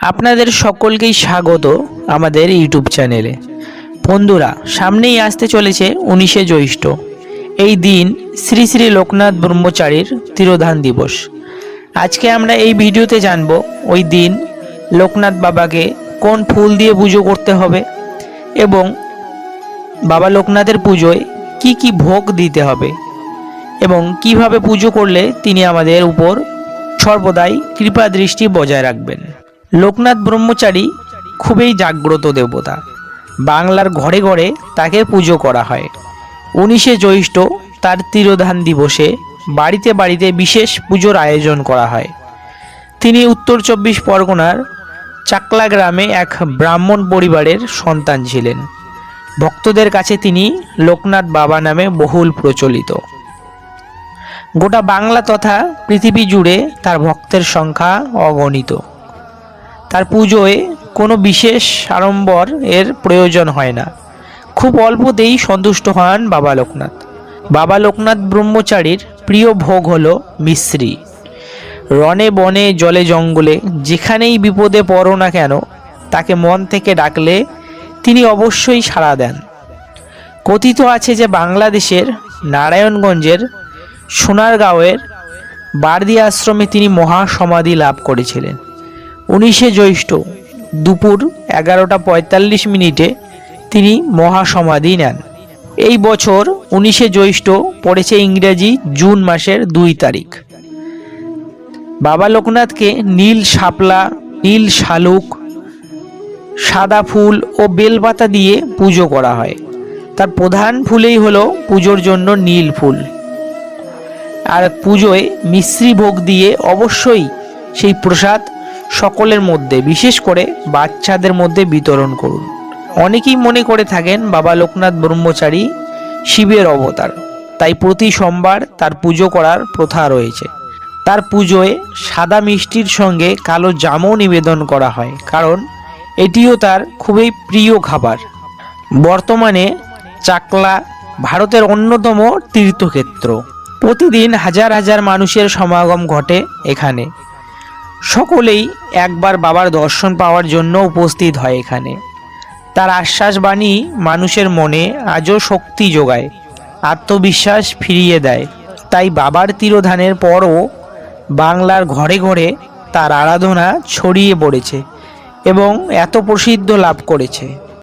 আপনাদের সকলকেই স্বাগত আমাদের ইউটিউব চ্যানেলে। বন্ধুরা, সামনেই আসতে চলেছে উনিশে জ্যৈষ্ঠ। এই দিন শ্রী শ্রী লোকনাথ ব্রহ্মচারীর তিরোধান দিবস। আজকে আমরা এই ভিডিওতে জানব ওই দিন লোকনাথ বাবাকে কোন ফুল দিয়ে পুজো করতে হবে এবং বাবা লোকনাথের পুজোয় কি কি ভোগ দিতে হবে এবং কীভাবে পুজো করলে তিনি আমাদের উপর সর্বদাই কৃপা দৃষ্টি বজায় রাখবেন। লোকনাথ ব্রহ্মচারী খুবই জাগ্রত দেবতা। বাংলার ঘরে ঘরে তাকে পুজো করা হয়। উনিশে জ্যৈষ্ঠ তার তিরোধান দিবসে বাড়িতে বাড়িতে বিশেষ পুজোর আয়োজন করা হয়। তিনি উত্তর চব্বিশ পরগনার চাকলা গ্রামে এক ব্রাহ্মণ পরিবারের সন্তান ছিলেন। ভক্তদের কাছে তিনি লোকনাথ বাবা নামে বহুল প্রচলিত। গোটা বাংলা তথা পৃথিবী জুড়ে তার ভক্তের সংখ্যা অগণিত। তার পুজোয় কোনো বিশেষ আড়ম্বর এর প্রয়োজন হয় না। খুব অল্পতেই সন্তুষ্ট হন বাবা লোকনাথ। বাবা লোকনাথ ব্রহ্মচারীর প্রিয় ভোগ হলো মিশ্রি। রনে বনে জলে জঙ্গলে, যেখানেই বিপদে পড়ো না কেন, তাকে মন থেকে ডাকলে তিনি অবশ্যই সাড়া দেন। কথিত আছে যে বাংলাদেশের নারায়ণগঞ্জের সোনারগাঁওয়ের বারদি আশ্রমে তিনি মহাসমাধি লাভ করেছিলেন। উনিশে জ্যৈষ্ঠ দুপুর এগারোটা পঁয়তাল্লিশ মিনিটে তিনি মহাসমাধি নেন। এই বছর উনিশে জ্যৈষ্ঠ পড়েছে ইংরেজি জুন মাসের দুই তারিখ। বাবা লোকনাথকে নীল শাপলা, নীল শালুক, সাদা ফুল ও বেলপাতা দিয়ে পুজো করা হয়। তার প্রধান ফুলেই হলো পুজোর জন্য নীল ফুল। আর পুজোয় মিশ্রি ভোগ দিয়ে অবশ্যই সেই প্রসাদ সকলের মধ্যে, বিশেষ করে বাচ্চাদের মধ্যে বিতরণ করুন। অনেকেই মনে করে থাকেন বাবা লোকনাথ ব্রহ্মচারী শিবের অবতার। তাই প্রতি সোমবার তার পুজো করার প্রথা রয়েছে। তার পুজোয় সাদা মিষ্টির সঙ্গে কালো জামও নিবেদন করা হয়, কারণ এটিও তার খুবই প্রিয় খাবার। বর্তমানে চাকলা ভারতের অন্যতম তীর্থক্ষেত্র। প্রতিদিন হাজার হাজার মানুষের সমাগম ঘটে এখানে। সকলেই একবার বাবার দর্শন পাওয়ার জন্য উপস্থিত হয় এখানে। তার আশ্বাস বাণী মানুষের মনে আজও শক্তি যোগায়, আত্মবিশ্বাস ফিরিয়ে দেয়। তাই বাবার তিরোধানের পরও বাংলার ঘরে ঘরে তার আরাধনা ছড়িয়ে পড়েছে এবং এত প্রসিদ্ধ লাভ করেছে।